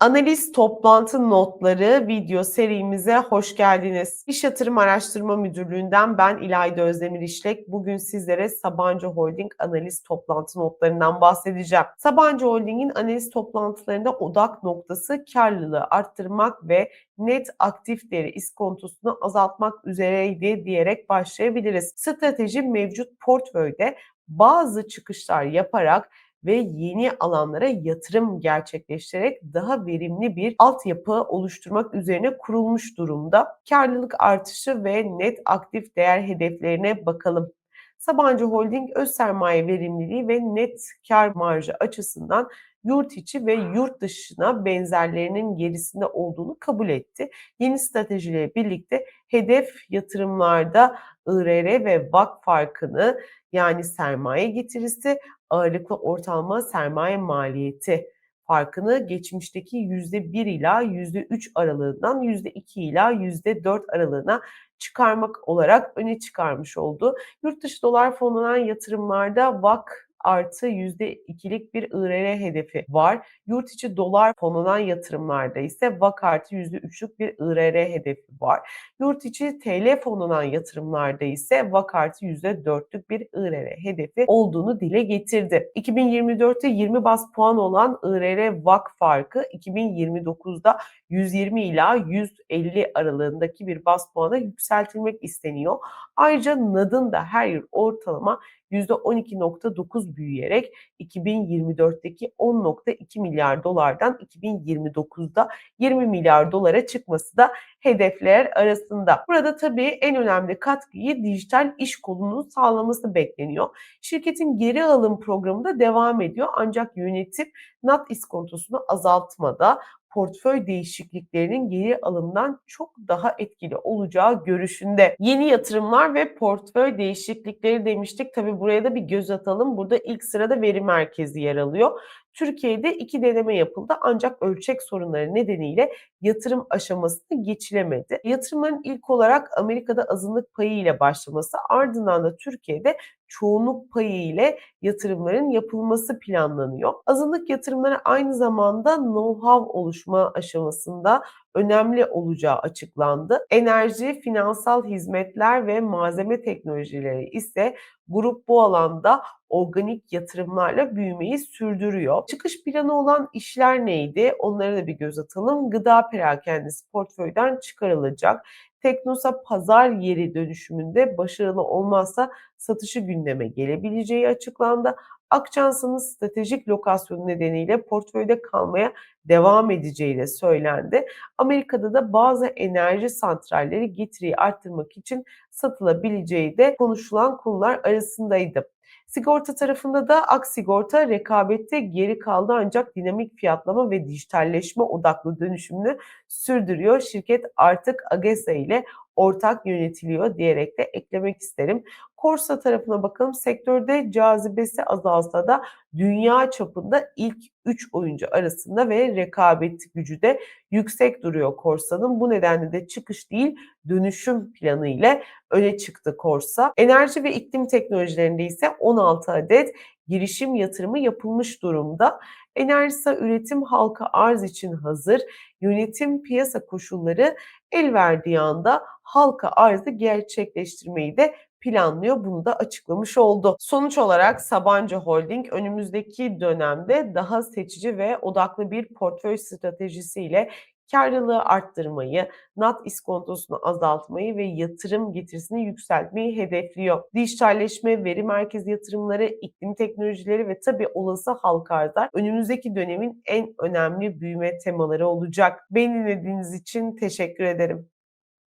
Analiz toplantı notları video serimize hoş geldiniz. İş Yatırım Araştırma Müdürlüğü'nden ben İlayda Özdemir İşlek. Bugün sizlere Sabancı Holding analiz toplantı notlarından bahsedeceğim. Sabancı Holding'in analiz toplantılarında odak noktası karlılığı arttırmak ve net aktif değeri iskontosunu azaltmak üzereydi diyerek başlayabiliriz. Strateji mevcut portföyde bazı çıkışlar yaparak ve yeni alanlara yatırım gerçekleştirerek daha verimli bir altyapı oluşturmak üzerine kurulmuş durumda. Karlılık artışı ve net aktif değer hedeflerine bakalım. Sabancı Holding öz sermaye verimliliği ve net kar marjı açısından yurt içi ve yurt dışına benzerlerinin gerisinde olduğunu kabul etti. Yeni stratejiyle birlikte hedef yatırımlarda IRR ve VAK farkını yani sermaye getirisi ağırlıklı ortalama sermaye maliyeti farkını geçmişteki %1 ila %3 aralığından %2 ila %4 aralığına çıkarmak olarak öne çıkarmış oldu. Yurt dışı dolar fonlanan yatırımlarda VAK artı %2'lik bir IRR hedefi var. Yurt içi dolar fonlanan yatırımlarda ise VAK artı %3'lük bir IRR hedefi var. Yurt içi TL fonlanan yatırımlarda ise VAK artı %4'lük bir IRR hedefi olduğunu dile getirdi. 2024'te 20 bas puan olan IRR VAK farkı 2029'da 120 ila 150 aralığındaki bir bas puana yükseltilmek isteniyor. Ayrıca NAD'ın da her yıl ortalama %12.9 büyüyerek 2024'teki 10.2 milyar dolardan 2029'da 20 milyar dolara çıkması da hedefler arasında. Burada tabii en önemli katkıyı dijital iş kolunun sağlaması bekleniyor. Şirketin geri alım programı da devam ediyor ancak yönetim NAT iskontosunu azaltmada portföy değişikliklerinin geri alımdan çok daha etkili olacağı görüşünde. Yeni yatırımlar ve portföy değişiklikleri demiştik. Tabi buraya da bir göz atalım. Burada ilk sırada veri merkezi yer alıyor. Türkiye'de iki deneme yapıldı ancak ölçek sorunları nedeniyle yatırım aşamasını geçilemedi. Yatırımların ilk olarak Amerika'da azınlık payı ile başlaması ardından da Türkiye'de çoğunluk payı ile yatırımların yapılması planlanıyor. Azınlık yatırımları aynı zamanda know-how oluşma aşamasında önemli olacağı açıklandı. Enerji, finansal hizmetler ve malzeme teknolojileri ise grup bu alanda organik yatırımlarla büyümeyi sürdürüyor. Çıkış planı olan işler neydi? Onlara da bir göz atalım. Gıda perakendisi portföyden çıkarılacak. Teknosa pazar yeri dönüşümünde başarılı olmazsa satışı gündeme gelebileceği açıklandı. Akçansı'nın stratejik lokasyonu nedeniyle portföyde kalmaya devam edeceği de söylendi. Amerika'da da bazı enerji santralleri getiriyi arttırmak için satılabileceği de konuşulan konular arasındaydı. Sigorta tarafında da Ak Sigorta rekabette geri kaldı ancak dinamik fiyatlama ve dijitalleşme odaklı dönüşümünü sürdürüyor. Şirket artık AGESA ile ortak yönetiliyor diyerek de eklemek isterim. Korsa tarafına bakalım. Sektörde cazibesi azalsa da dünya çapında ilk 3 oyuncu arasında ve rekabet gücü de yüksek duruyor Korsa'nın. Bu nedenle de çıkış değil dönüşüm planı ile öne çıktı Korsa. Enerji ve iklim teknolojilerinde ise 16 adet girişim yatırımı yapılmış durumda. Enerjisa üretim halka arz için hazır. Yönetim piyasa koşulları el verdiği anda halka arzı gerçekleştirmeyi de planlıyor. Bunu da açıklamış oldu. Sonuç olarak Sabancı Holding önümüzdeki dönemde daha seçici ve odaklı bir portföy stratejisiyle karlılığı arttırmayı, NAT iskontosunu azaltmayı ve yatırım getirisini yükseltmeyi hedefliyor. Dijitalleşme, veri merkezi yatırımları, iklim teknolojileri ve tabii olası halka arzlar önümüzdeki dönemin en önemli büyüme temaları olacak. Beni dinlediğiniz için teşekkür ederim.